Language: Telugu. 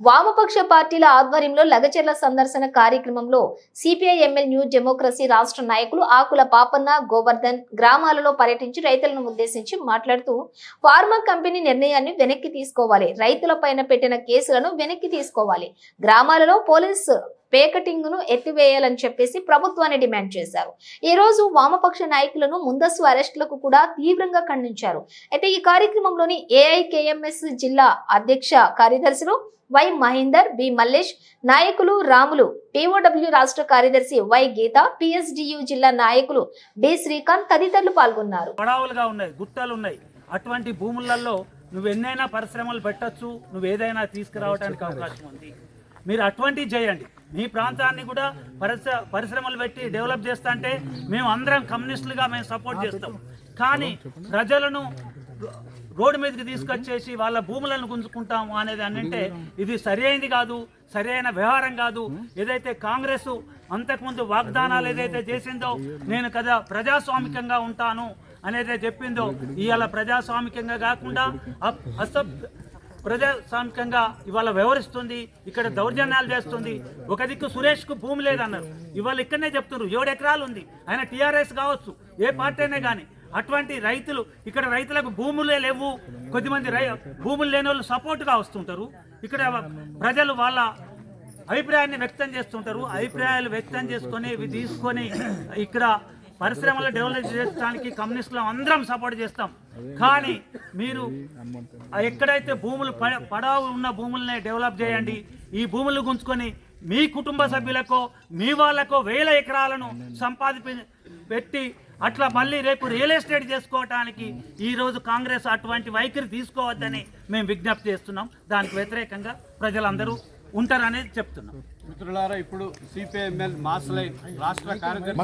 వామపక్ష పార్టీల ఆధ్వర్యంలో లగచెర్ల సందర్శన కార్యక్రమంలో సిపిఐ ఎంఎల్ న్యూ డెమోక్రసీ రాష్ట్ర నాయకులు ఆకుల పాపన్న గోవర్ధన్ గ్రామాలలో పర్యటించి రైతులను ఉద్దేశించి మాట్లాడుతూ ఫార్మా కంపెనీ నిర్ణయాన్ని వెనక్కి తీసుకోవాలి. రైతులపైన పెట్టిన కేసులను వెనక్కి తీసుకోవాలి. గ్రామాలలో పోలీసు పేకటింగ్ను ఎత్తివేయాలని చెప్పేసి ప్రభుత్వాన్ని డిమాండ్ చేశారు. ఈ రోజు వామపక్ష నాయకులను ముందస్తు అరెస్టులకు కూడా తీవ్రంగా ఖండించారు. అయితే ఈ కార్యక్రమంలోని ఏఐకేఎంఎస్ జిల్లా అధ్యక్ష కార్యదర్శులు వై మహేందర్ బి మల్లేష్ నాయకులు రాములు టీఓడబ్ల్యూ రాష్ట్ర కార్యదర్శి వై గీత పిఎస్డియు జిల్లా నాయకులు డి శ్రీకాంత్ తదితరులు పాల్గొన్నారు. పడావులుగా ఉన్నాయి గుట్టలు ఉన్నాయి. అటువంటి భూములలో నువ్వు ఎన్నైనా పరిశ్రమలు పెట్టొచ్చు నువ్వు ఏదైనా తీసుకురావడానికి అవకాశం ఉంది. మీరు అటువంటివి చేయండి. మీ ప్రాంతాన్ని కూడా పరిశ్ర పరిశ్రమలు పెట్టి డెవలప్ చేస్తా అంటే మేము అందరం కమ్యూనిస్టులుగా మేము సపోర్ట్ చేస్తాం. కానీ ప్రజలను రోడ్డు మీదకి తీసుకొచ్చేసి వాళ్ళ భూములను గుంజుకుంటాము అనేది అనంటే అంటే ఇది సరైనది కాదు సరైన వ్యవహారం కాదు. ఏదైతే కాంగ్రెస్ అంతకుముందు వాగ్దానాలు ఏదైతే చేసిందో నేను కదా ప్రజాస్వామికంగా ఉంటాను అనేది చెప్పిందో ఇవాళ ప్రజాస్వామికంగా కాకుండా అప్- అసభ్ ప్రజాస్వామికంగా ఇవాళ వ్యవహరిస్తుంది ఇక్కడ దౌర్జన్యాలు చేస్తుంది. ఒక దిక్కు సురేష్కు భూమి లేదన్నారు. ఇవాళ ఇక్కడనే చెప్తున్నారు. ఏడు ఎకరాలు ఉంది. ఆయన టీఆర్ఎస్ కావచ్చు ఏ పార్టీ అయినా కానీ అటువంటి రైతులు ఇక్కడ రైతులకు భూములే లేవు. కొద్దిమంది రై భూములు లేని వాళ్ళు సపోర్ట్గా వస్తుంటారు. ఇక్కడ ప్రజలు వాళ్ళ అభిప్రాయాన్ని వ్యక్తం చేస్తుంటారు. అభిప్రాయాలు వ్యక్తం చేసుకొని ఇవి తీసుకొని ఇక్కడ పరిశ్రమలు డెవలప్ చేయడానికి కమ్యూనిస్టులు అందరం సపోర్ట్ చేస్తాం. కానీ మీరు ఎక్కడైతే భూములు పడ పడావు ఉన్న భూములనే డెవలప్ చేయండి ఈ భూములు గుంజుకొని మీ కుటుంబ సభ్యులకో మీ వాళ్ళకో వేల ఎకరాలను సంపాదించి పెట్టి అట్లా మళ్ళీ రేపు రియల్ ఎస్టేట్ చేసుకోవటానికి ఈ రోజు కాంగ్రెస్ అటువంటి వైఖరి తీసుకోవద్దని మేము విజ్ఞప్తి చేస్తున్నాం. దానికి వ్యతిరేకంగా ప్రజలందరూ ఉంటారనేది చెప్తున్నాం. మిత్రులారా ఇప్పుడు సిపిఎంఎల్ మాస్ లైన్ రాష్ట్ర కార్యదర్శి